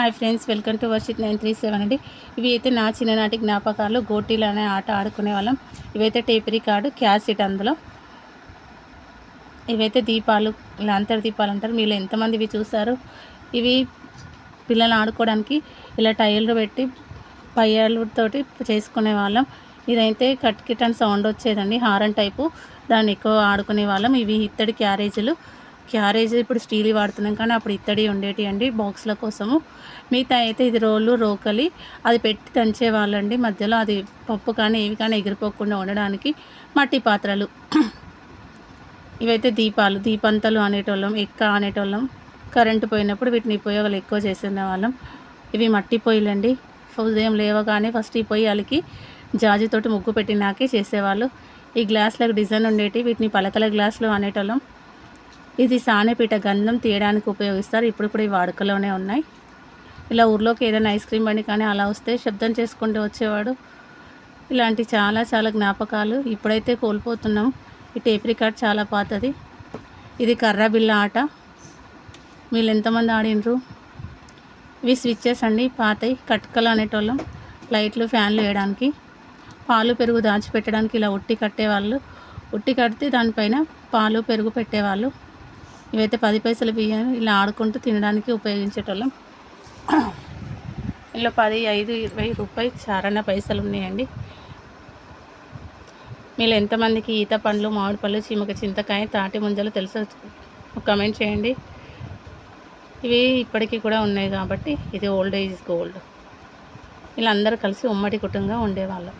Hi friends welcome to Varshith nine three seven అండి. ఇవి అయితే నా చిన్ననాటి జ్ఞాపకాలు గోటీలు అనే ఆట ఆడుకునే వాళ్ళం. ఇవైతే టేపరీ కార్డు క్యాసెట్ అందులో. ఇవైతే దీపాలు లాంతర్ దీపాలు అంటారు. మీరు ఎంతమంది ఇవి చూస్తారు ఇవి పిల్లలు ఆడుకోవడానికి ఇలా టైర్లు పెట్టి పయ్యలతోటి చేసుకునే వాళ్ళం. ఇదైతే కట్ కిట్ అని సౌండ్ వచ్చేదండి. Horn type. దాన్ని ఎక్కువ ఆడుకునే వాళ్ళం. ఇవి ఇత్తడి క్యారేజీలు. క్యారేజ్ ఇప్పుడు స్టీల్ వాడుతున్నాం కానీ అప్పుడు ఇత్తడి ఉండేటి అండి బాక్స్ల కోసము. మిగతా అయితే ఇది రోళ్ళు రోకలి అది పెట్టి దంచే వాళ్ళండి. మధ్యలో అది పప్పు కానీ ఏవి కానీ ఎగిరిపోకుండా ఉండడానికి మట్టి పాత్రలు. ఇవైతే దీపాలు దీపంతలు అనేటోళ్ళం ఎక్క అనేటోళ్ళం. కరెంటు పోయినప్పుడు వీటిని ఉపయోగాలు ఎక్కువ చేసిన వాళ్ళం. ఇవి మట్టి పొయ్యిలండి. ఉదయం లేవగానే ఫస్ట్ ఈ పొయ్యి అలికి జాజితోటి ముగ్గు పెట్టినాకే చేసేవాళ్ళు. ఈ గ్లాసులకు డిజైన్ ఉండేటి వీటిని పలకల గ్లాసులు అనేటోళ్ళం. ఇది సానెపీట గంధం తీయడానికి ఉపయోగిస్తారు. ఇప్పుడు కూడా ఈ వాడుకలోనే ఉన్నాయి. ఇలా ఊర్లోకి ఏదైనా ఐస్ క్రీమ్ బండి కానీ అలా వస్తే శబ్దం చేసుకుంటూ వచ్చేవాడు. ఇలాంటి చాలా చాలా జ్ఞాపకాలు ఇప్పుడైతే కోల్పోతున్నాం. ఈ టేప్ రికార్డ్ చాలా పాతది. ఇది కర్ర బిల్ల ఆట. వీళ్ళు ఎంతమంది ఆడినరు? ఇవి స్విచ్చెస్ అండి పాతయి. కట్కలు అనేటోళ్ళం. లైట్లు ఫ్యాన్లు వేయడానికి. పాలు పెరుగు దాచిపెట్టడానికి ఇలా ఉట్టి కట్టేవాళ్ళు. ఉట్టి కడితే దానిపైన పాలు పెరుగు పెట్టేవాళ్ళు. ఇవైతే పది పైసలు బియ్యం ఇలా ఆడుకుంటూ తినడానికి ఉపయోగించేటోళ్ళం. ఇలా పది ఐదు ఇరవై రూపాయలు చారణ పైసలు ఉన్నాయండి. మీరు ఎంతమందికి ఈత పండ్లు మామిడి పళ్ళు చీమక చింతకాయ తాటి ముంజలు తెలుసు కమెంట్ చేయండి. ఇవి ఇప్పటికీ కూడా ఉన్నాయి కాబట్టి ఇది ఓల్డ్ ఏజ్ గోల్డ్. వీళ్ళందరూ కలిసి ఉమ్మడి కుటుంబంగా ఉండేవాళ్ళం.